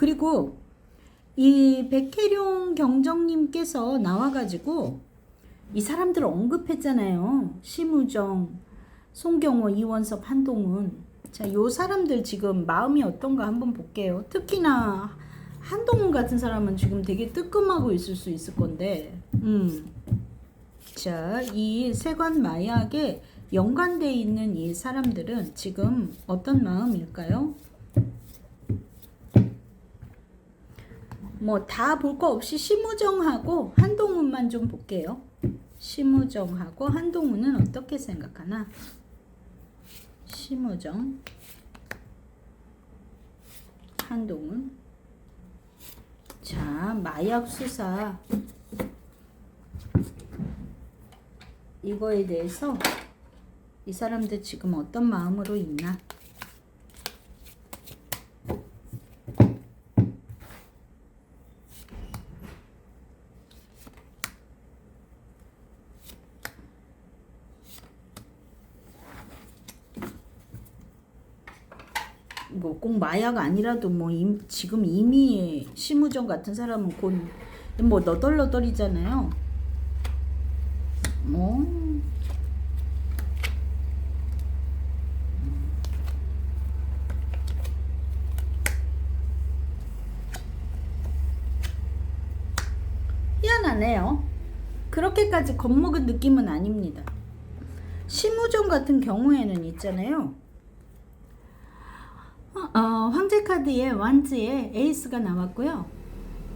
그리고 이 백혜룡 경정님께서 나와가지고 이 사람들을 언급했잖아요. 심우정, 송경호, 이원섭, 한동훈. 자, 요 사람들 지금 마음이 어떤가 한번 볼게요. 특히나 한동훈 같은 사람은 지금 되게 뜨끔하고 있을 수 있을 건데, 음. 자, 이 세관 마약에 연관돼 있는 이 사람들은 지금 어떤 마음일까요? 뭐 다 볼 거 없이 심우정하고 한동훈만 좀 볼게요. 심우정하고 한동훈은 어떻게 생각하나? 심우정, 한동훈. 자, 마약 수사 이거에 대해서 이 사람들 지금 어떤 마음으로 있나? 뭐 꼭 마약 아니라도 뭐 임, 지금 이미 심우정 같은 사람은 곧뭐 너덜너덜이잖아요. 뭐 희한하네요. 그렇게까지 겁먹은 느낌은 아닙니다. 심우정 같은 경우에는 있잖아요. 어, 어, 황제 카드에 완즈에 에이스가 나왔고요.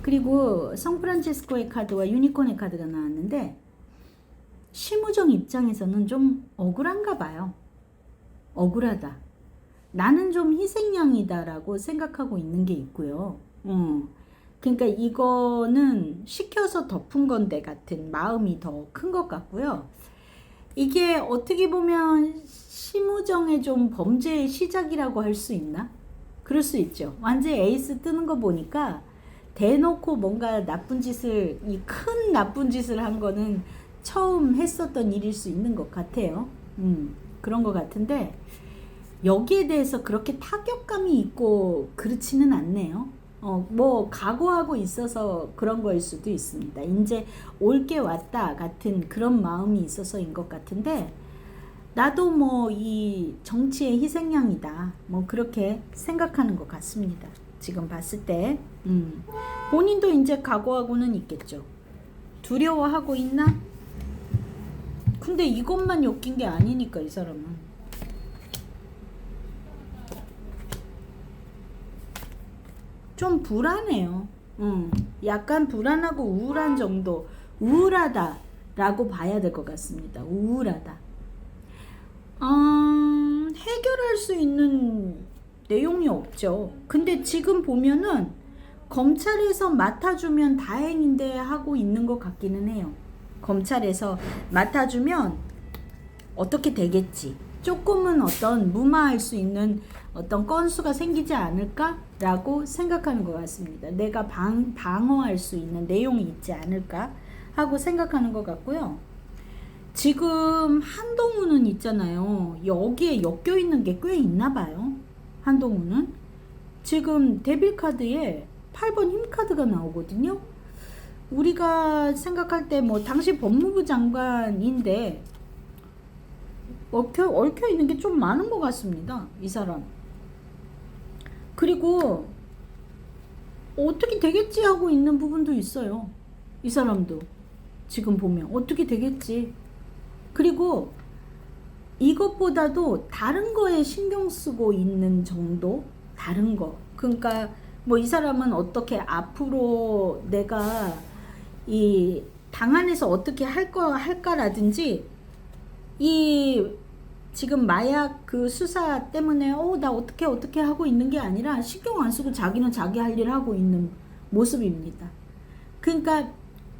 그리고 성프란치스코의 카드와 유니콘의 카드가 나왔는데 심우정 입장에서는 좀 억울한가 봐요. 억울하다. 나는 좀 희생양이다라고 생각하고 있는 게 있고요. 어. 그러니까 이거는 시켜서 덮은 건데 같은 마음이 더 큰 것 같고요. 이게 어떻게 보면 심우정의 좀 범죄의 시작이라고 할 수 있나? 그럴 수 있죠. 완전 에이스 뜨는 거 보니까 대놓고 뭔가 나쁜 짓을 이 큰 나쁜 짓을 한 거는 처음 했었던 일일 수 있는 것 같아요. 음, 그런 것 같은데 여기에 대해서 그렇게 타격감이 있고 그렇지는 않네요. 어, 뭐 각오하고 있어서 그런 거일 수도 있습니다. 이제 올 게 왔다 같은 그런 마음이 있어서인 것 같은데 나도 뭐 이 정치의 희생양이다. 뭐 그렇게 생각하는 것 같습니다. 지금 봤을 때 음. 본인도 이제 각오하고는 있겠죠. 두려워하고 있나? 근데 이것만 엮인 게 아니니까 이 사람은. 좀 불안해요. 음, 약간 불안하고 우울한 정도. 우울하다라고 봐야 될 것 같습니다. 우울하다. 음, 해결할 수 있는 내용이 없죠. 근데 지금 보면은 검찰에서 맡아주면 다행인데 하고 있는 것 같기는 해요. 검찰에서 맡아주면 어떻게 되겠지. 조금은 어떤 무마할 수 있는 어떤 건수가 생기지 않을까라고 생각하는 것 같습니다. 내가 방, 방어할 수 있는 내용이 있지 않을까 하고 생각하는 것 같고요. 지금 한동훈은 있잖아요. 여기에 엮여 있는 게 꽤 있나 봐요. 한동훈은. 지금 데빌 카드에 8번 힘 카드가 나오거든요. 우리가 생각할 때 뭐 당시 법무부 장관인데 얽혀, 얽혀 있는 게 좀 많은 것 같습니다. 이 사람. 그리고 어떻게 되겠지 하고 있는 부분도 있어요. 이 사람도. 지금 보면 어떻게 되겠지. 그리고 이것보다도 다른 거에 신경 쓰고 있는 정도? 다른 거. 그러니까 뭐 이 사람은 어떻게 앞으로 내가 이당 안에서 어떻게 할 거 할까라든지 이 지금 마약 그 수사 때문에 어 나 어떻게 어떻게 하고 있는 게 아니라 신경 안 쓰고 자기는 자기 할 일 하고 있는 모습입니다. 그러니까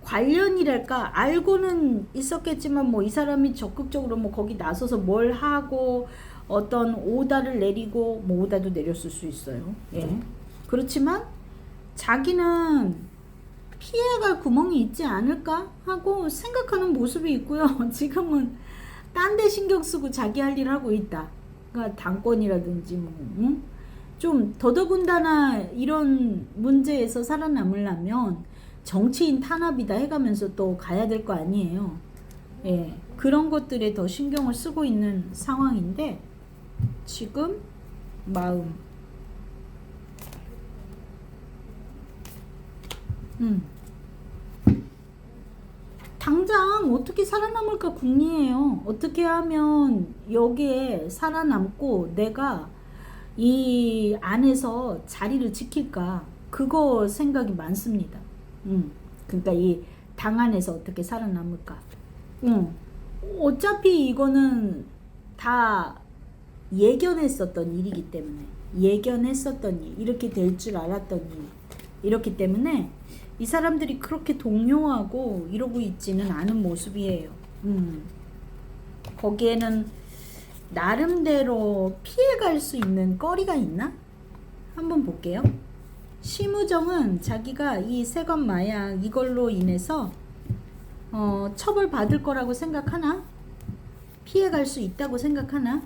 관련이랄까 알고는 있었겠지만 뭐 이 사람이 적극적으로 뭐 거기 나서서 뭘 하고 어떤 오다를 내리고 뭐 오다도 내렸을 수 있어요. 예. 그렇지만 자기는 피해갈 구멍이 있지 않을까 하고 생각하는 모습이 있고요. 지금은 딴 데 신경 쓰고 자기 할 일 하고 있다. 그러니까 당권이라든지 뭐 응? 좀 더더군다나 이런 문제에서 살아남으려면 정치인 탄압이다 해가면서 또 가야 될 거 아니에요. 예, 그런 것들에 더 신경을 쓰고 있는 상황인데 지금 마음 음. 당장 어떻게 살아남을까 궁리해요. 어떻게 하면 여기에 살아남고 내가 이 안에서 자리를 지킬까 그거 생각이 많습니다. 음. 그러니까 이 당 안에서 어떻게 살아남을까. 음. 어차피 이거는 다 예견했었던 일이기 때문에 예견했었던 일 이렇게 될 줄 알았던 일 이렇기 때문에 이 사람들이 그렇게 동요하고 이러고 있지는 않은 모습이에요. 음. 거기에는 나름대로 피해갈 수 있는 거리가 있나? 한번 볼게요. 심우정은 자기가 이 세관 마약 이걸로 인해서 어, 처벌 받을 거라고 생각하나? 피해갈 수 있다고 생각하나?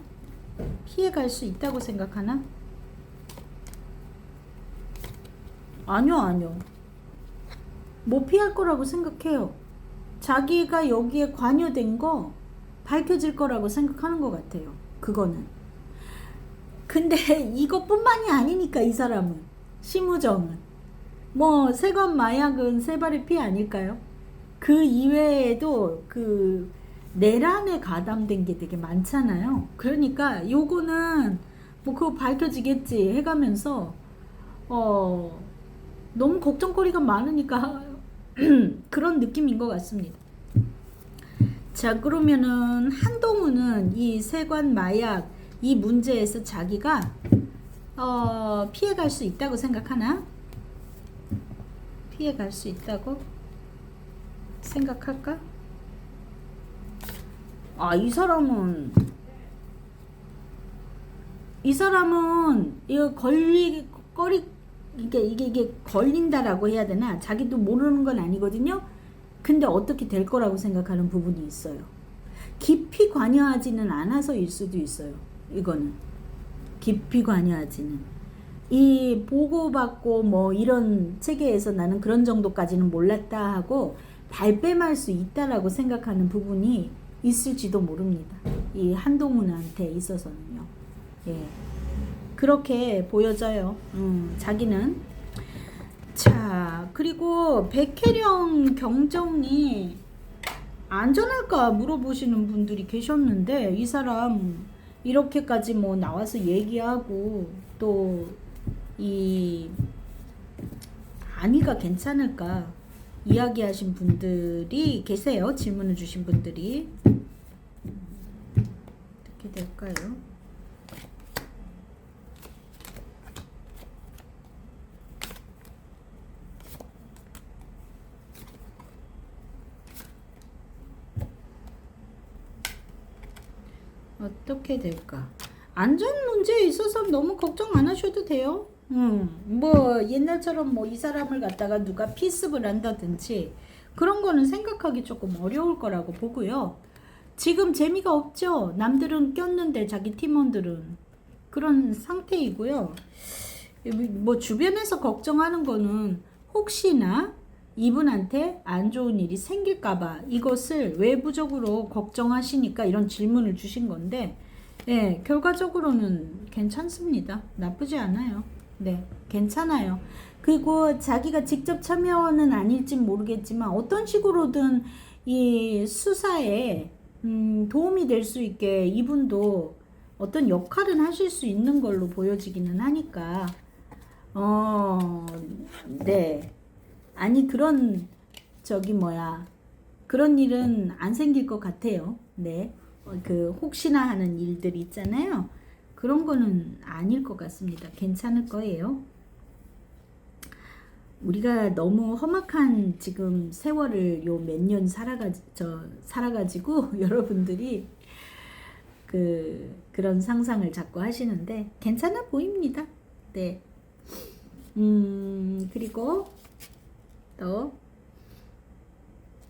피해갈 수 있다고 생각하나? 아니요, 아니요. 못 피할 거라고 생각해요. 자기가 여기에 관여된 거 밝혀질 거라고 생각하는 것 같아요. 그거는. 근데 이것뿐만이 아니니까 이 사람은 심우정은 뭐 세관 마약은 세발의 피 아닐까요? 그 이외에도 그 내란에 가담된 게 되게 많잖아요. 그러니까 요거는 뭐 그거 밝혀지겠지 해가면서 어 너무 걱정거리가 많으니까 그런 느낌인 것 같습니다. 자 그러면은 한동훈은 이 세관 마약 이 문제에서 자기가 어, 피해갈 수 있다고 생각하나? 피해갈 수 있다고 생각할까? 아, 이 사람은 이 사람은 이거 걸리 거리 이게 이게 이게 걸린다라고 해야 되나? 자기도 모르는 건 아니거든요. 근데 어떻게 될 거라고 생각하는 부분이 있어요. 깊이 관여하지는 않아서일 수도 있어요. 이거는 깊이 관여하지는 이 보고받고 뭐 이런 체계에서 나는 그런 정도까지는 몰랐다 하고 발뺌할 수 있다라고 생각하는 부분이 있을지도 모릅니다. 이 한동훈한테 있어서는요. 예. 그렇게 보여져요. 음, 자기는. 자, 그리고 백혜령 경정이 안전할까 물어보시는 분들이 계셨는데, 이 사람 이렇게까지 뭐 나와서 얘기하고, 또, 이, 아니가 괜찮을까 이야기하신 분들이 계세요. 질문을 주신 분들이. 어떻게 될까요? 어떻게 될까? 안전 문제에 있어서 너무 걱정 안 하셔도 돼요. 음, 뭐 옛날처럼 뭐 이 사람을 갖다가 누가 피습을 한다든지 그런 거는 생각하기 조금 어려울 거라고 보고요. 지금 재미가 없죠. 남들은 꼈는데 자기 팀원들은 그런 상태이고요. 뭐 주변에서 걱정하는 거는 혹시나 이분한테 안 좋은 일이 생길까봐 이것을 외부적으로 걱정하시니까 이런 질문을 주신 건데, 예, 결과적으로는 괜찮습니다. 나쁘지 않아요. 네, 괜찮아요. 그리고 자기가 직접 참여는 아닐지 모르겠지만 어떤 식으로든 이 수사에 음, 도움이 될 수 있게 이분도 어떤 역할은 하실 수 있는 걸로 보여지기는 하니까, 어, 네. 아니 그런 저기 뭐야 그런 일은 안 생길 것 같아요. 네. 어, 그 혹시나 하는 일들 있잖아요. 그런 거는 아닐 것 같습니다. 괜찮을 거예요. 우리가 너무 험악한 지금 세월을 요 몇 년 살아가 저 살아가지고 여러분들이 그 그런 상상을 자꾸 하시는데 괜찮아 보입니다. 네. 음 그리고 또